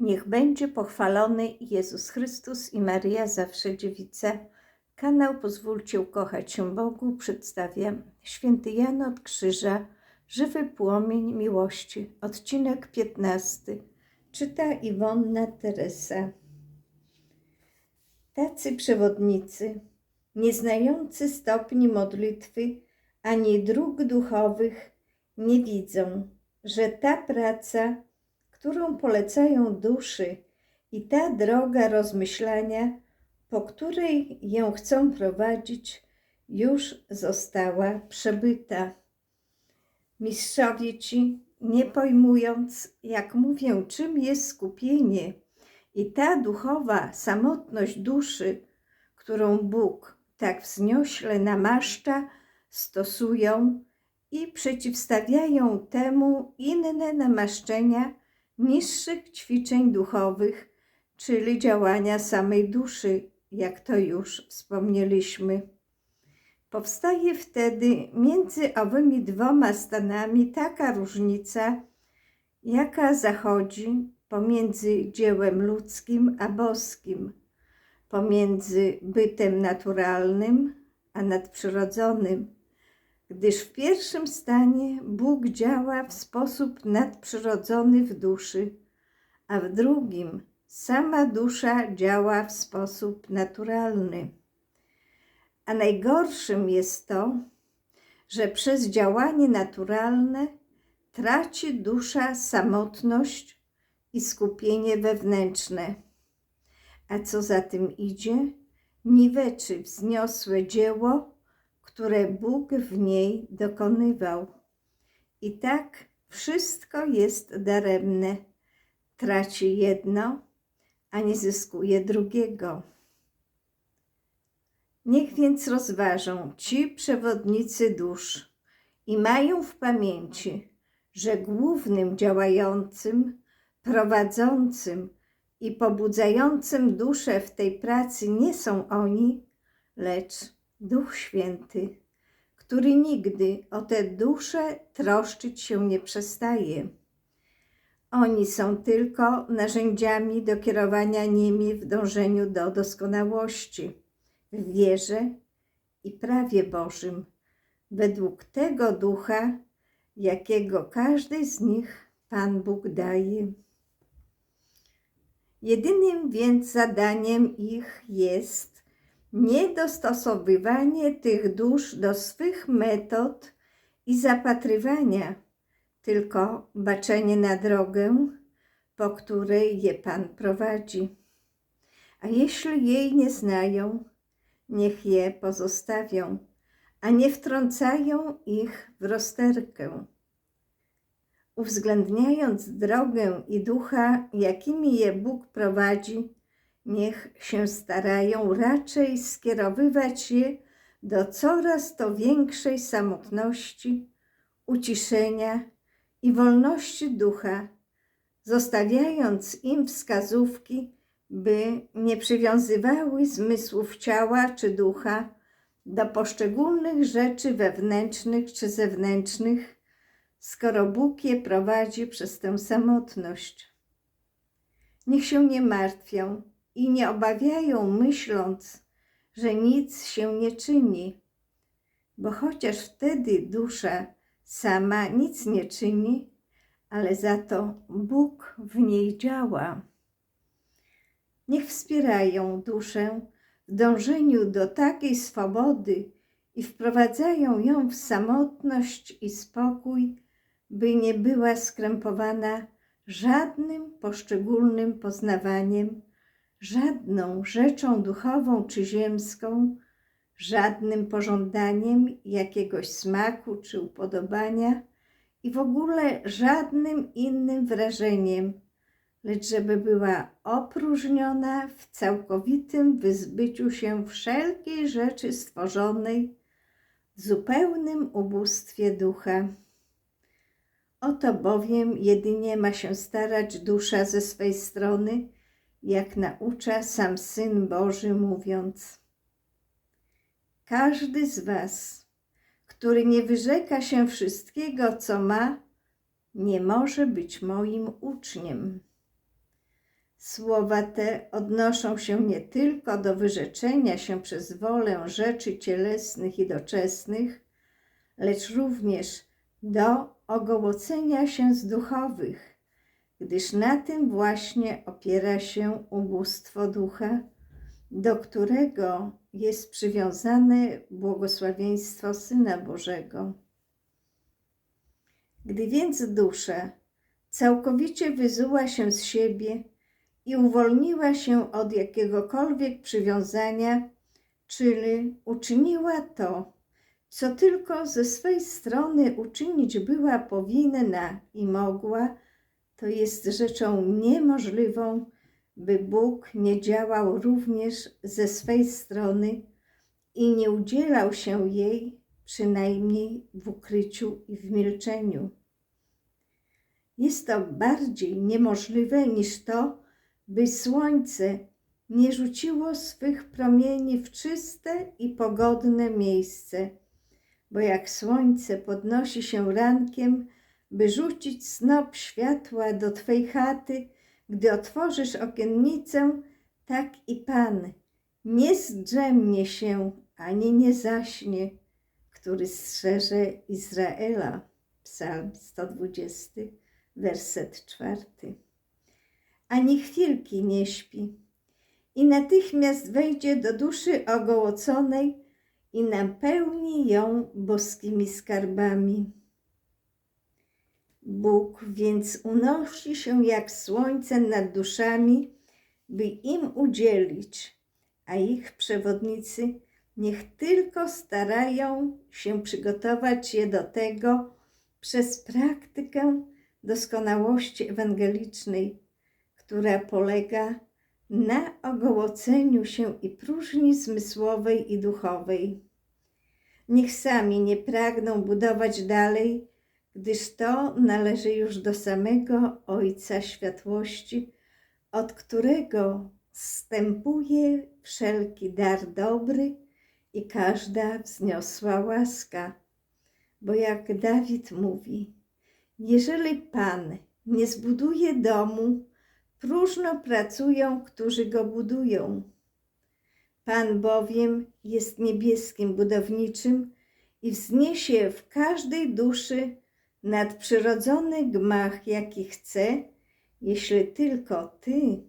Niech będzie pochwalony Jezus Chrystus i Maria zawsze dziewica. Kanał Pozwólcie ukochać się Bogu przedstawia Święty Jan od Krzyża, Żywy Płomień Miłości, odcinek 15. Czyta Iwonna Teresa. Tacy przewodnicy, nieznający stopni modlitwy ani dróg duchowych, nie widzą, że ta praca, którą polecają duszy i ta droga rozmyślania, po której ją chcą prowadzić, już została przebyta. Mistrzowie ci, nie pojmując, jak mówię, czym jest skupienie i ta duchowa samotność duszy, którą Bóg tak wzniośle namaszcza, stosują i przeciwstawiają temu inne namaszczenia niższych ćwiczeń duchowych, czyli działania samej duszy, jak to już wspomnieliśmy. Powstaje wtedy między owymi dwoma stanami taka różnica, jaka zachodzi pomiędzy dziełem ludzkim a boskim, pomiędzy bytem naturalnym a nadprzyrodzonym, gdyż w pierwszym stanie Bóg działa w sposób nadprzyrodzony w duszy, a w drugim sama dusza działa w sposób naturalny. A najgorszym jest to, że przez działanie naturalne traci dusza samotność i skupienie wewnętrzne. A co za tym idzie, niweczy wzniosłe dzieło, które Bóg w niej dokonywał. I tak wszystko jest daremne. Traci jedno, a nie zyskuje drugiego. Niech więc rozważą ci przewodnicy dusz i mają w pamięci, że głównym działającym, prowadzącym i pobudzającym duszę w tej pracy nie są oni, lecz Duch Święty, który nigdy o te dusze troszczyć się nie przestaje. Oni są tylko narzędziami do kierowania nimi w dążeniu do doskonałości, w wierze i prawie Bożym, według tego ducha, jakiego każdy z nich Pan Bóg daje. Jedynym więc zadaniem ich jest niedostosowywanie tych dusz do swych metod i zapatrywania, tylko baczenie na drogę, po której je Pan prowadzi. A jeśli jej nie znają, niech je pozostawią, a nie wtrącają ich w rozterkę. Uwzględniając drogę i ducha, jakimi je Bóg prowadzi, niech się starają raczej skierowywać je do coraz to większej samotności, uciszenia i wolności ducha, zostawiając im wskazówki, by nie przywiązywały zmysłów ciała czy ducha do poszczególnych rzeczy wewnętrznych czy zewnętrznych, skoro Bóg je prowadzi przez tę samotność. Niech się nie martwią i nie obawiają, myśląc, że nic się nie czyni, bo chociaż wtedy dusza sama nic nie czyni, ale za to Bóg w niej działa. Niech wspierają duszę w dążeniu do takiej swobody i wprowadzają ją w samotność i spokój, by nie była skrępowana żadnym poszczególnym poznawaniem, żadną rzeczą duchową czy ziemską, żadnym pożądaniem jakiegoś smaku czy upodobania i w ogóle żadnym innym wrażeniem, lecz żeby była opróżniona w całkowitym wyzbyciu się wszelkiej rzeczy stworzonej, w zupełnym ubóstwie ducha. Oto bowiem jedynie ma się starać dusza ze swej strony, jak naucza sam Syn Boży, mówiąc: Każdy z Was, który nie wyrzeka się wszystkiego, co ma, nie może być moim uczniem. Słowa te odnoszą się nie tylko do wyrzeczenia się przez wolę rzeczy cielesnych i doczesnych, lecz również do ogołocenia się z duchowych, gdyż na tym właśnie opiera się ubóstwo ducha, do którego jest przywiązane błogosławieństwo Syna Bożego. Gdy więc dusza całkowicie wyzuła się z siebie i uwolniła się od jakiegokolwiek przywiązania, czyli uczyniła to, co tylko ze swej strony uczynić była powinna i mogła, to jest rzeczą niemożliwą, by Bóg nie działał również ze swej strony i nie udzielał się jej, przynajmniej w ukryciu i w milczeniu. Jest to bardziej niemożliwe niż to, by słońce nie rzuciło swych promieni w czyste i pogodne miejsce, bo jak słońce podnosi się rankiem, by rzucić snop światła do Twej chaty, gdy otworzysz okiennicę, tak i Pan nie zdrzemnie się ani nie zaśnie, który strzeże Izraela. Psalm 120, werset czwarty. Ani chwilki nie śpi i natychmiast wejdzie do duszy ogołoconej i napełni ją boskimi skarbami. Bóg więc unosi się jak słońce nad duszami, by im udzielić, a ich przewodnicy niech tylko starają się przygotować je do tego przez praktykę doskonałości ewangelicznej, która polega na ogołoceniu się i próżni zmysłowej i duchowej. Niech sami nie pragną budować dalej, gdyż to należy już do samego Ojca Światłości, od którego wstępuje wszelki dar dobry i każda wzniosła łaska. Bo jak Dawid mówi, jeżeli Pan nie zbuduje domu, próżno pracują, którzy go budują. Pan bowiem jest niebieskim budowniczym i wzniesie w każdej duszy nadprzyrodzony gmach, jaki chce, jeśli tylko Ty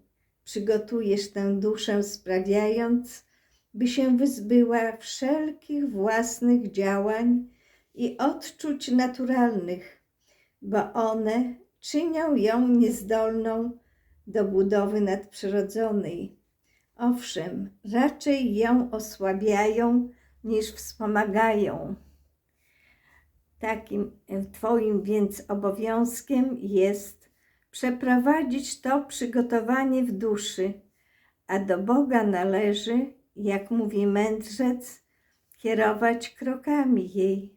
przygotujesz tę duszę, sprawiając, by się wyzbyła wszelkich własnych działań i odczuć naturalnych, bo one czynią ją niezdolną do budowy nadprzyrodzonej. Owszem, raczej ją osłabiają niż wspomagają. Takim Twoim więc obowiązkiem jest przeprowadzić to przygotowanie w duszy, a do Boga należy, jak mówi mędrzec, kierować krokami jej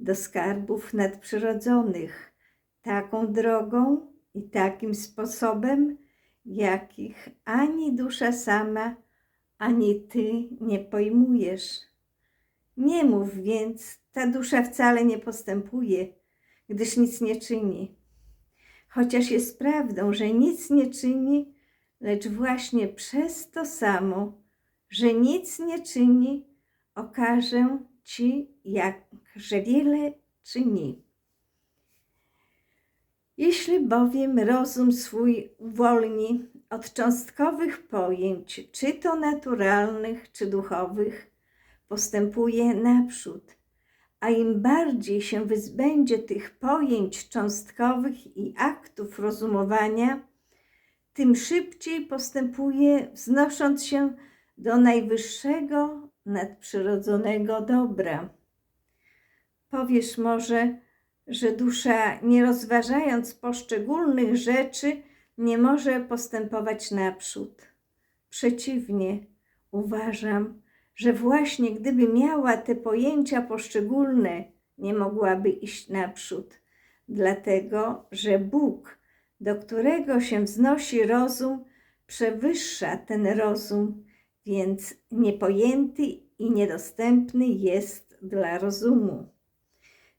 do skarbów nadprzyrodzonych, taką drogą i takim sposobem, jakich ani dusza sama, ani ty nie pojmujesz. Nie mów więc, ta dusza wcale nie postępuje, gdyż nic nie czyni. Chociaż jest prawdą, że nic nie czyni, lecz właśnie przez to samo, że nic nie czyni, okażę ci, jakże wiele czyni. Jeśli bowiem rozum swój uwolni od cząstkowych pojęć, czy to naturalnych, czy duchowych, postępuje naprzód, a im bardziej się wyzbędzie tych pojęć cząstkowych i aktów rozumowania, tym szybciej postępuje, wznosząc się do najwyższego nadprzyrodzonego dobra. Powiesz może, że dusza, nie rozważając poszczególnych rzeczy, nie może postępować naprzód. Przeciwnie, uważam, że właśnie gdyby miała te pojęcia poszczególne, nie mogłaby iść naprzód, dlatego że Bóg, do którego się wznosi rozum, przewyższa ten rozum, więc niepojęty i niedostępny jest dla rozumu.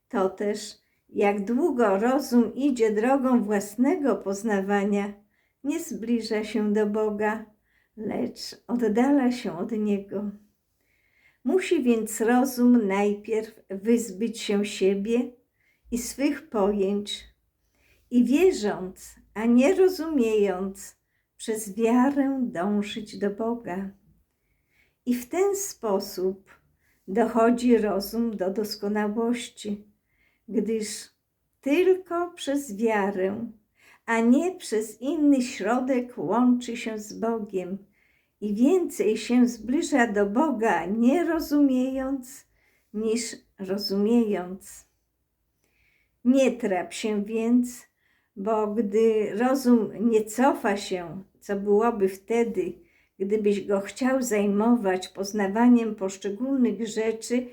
To też jak długo rozum idzie drogą własnego poznawania, nie zbliża się do Boga, lecz oddala się od Niego. Musi więc rozum najpierw wyzbyć się siebie i swych pojęć i wierząc, a nie rozumiejąc, przez wiarę dążyć do Boga. I w ten sposób dochodzi rozum do doskonałości, gdyż tylko przez wiarę, a nie przez inny środek łączy się z Bogiem i więcej się zbliża do Boga, nie rozumiejąc, niż rozumiejąc. Nie trap się więc, bo gdy rozum nie cofa się, co byłoby wtedy, gdybyś go chciał zajmować poznawaniem poszczególnych rzeczy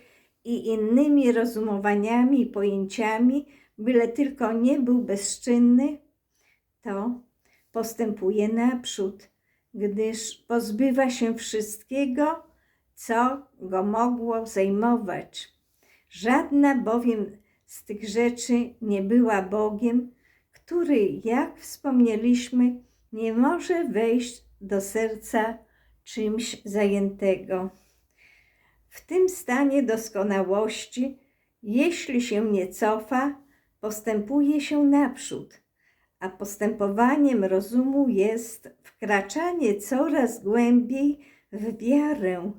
i innymi rozumowaniami i pojęciami, byle tylko nie był bezczynny, to postępuje naprzód, gdyż pozbywa się wszystkiego, co go mogło zajmować. Żadna bowiem z tych rzeczy nie była Bogiem, który, jak wspomnieliśmy, nie może wejść do serca czymś zajętego. W tym stanie doskonałości, jeśli się nie cofa, postępuje się naprzód, a postępowaniem rozumu jest wkraczanie coraz głębiej w wiarę,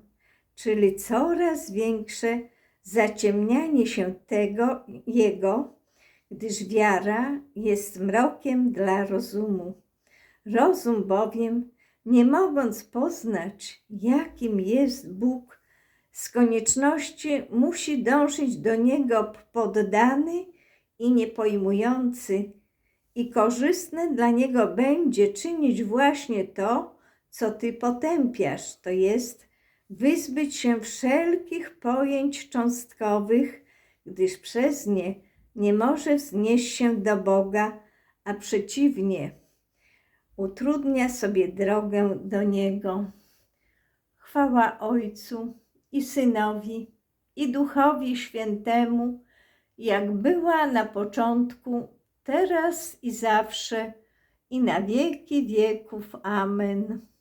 czyli coraz większe zaciemnianie się tego jego, gdyż wiara jest mrokiem dla rozumu. Rozum bowiem, nie mogąc poznać, jakim jest Bóg, z konieczności musi dążyć do Niego poddany i niepojmujący, i korzystne dla Niego będzie czynić właśnie to, co Ty potępiasz, to jest wyzbyć się wszelkich pojęć cząstkowych, gdyż przez nie nie może wznieść się do Boga, a przeciwnie, utrudnia sobie drogę do Niego. Chwała Ojcu i Synowi i Duchowi Świętemu, jak była na początku, teraz i zawsze, i na wieki wieków. Amen.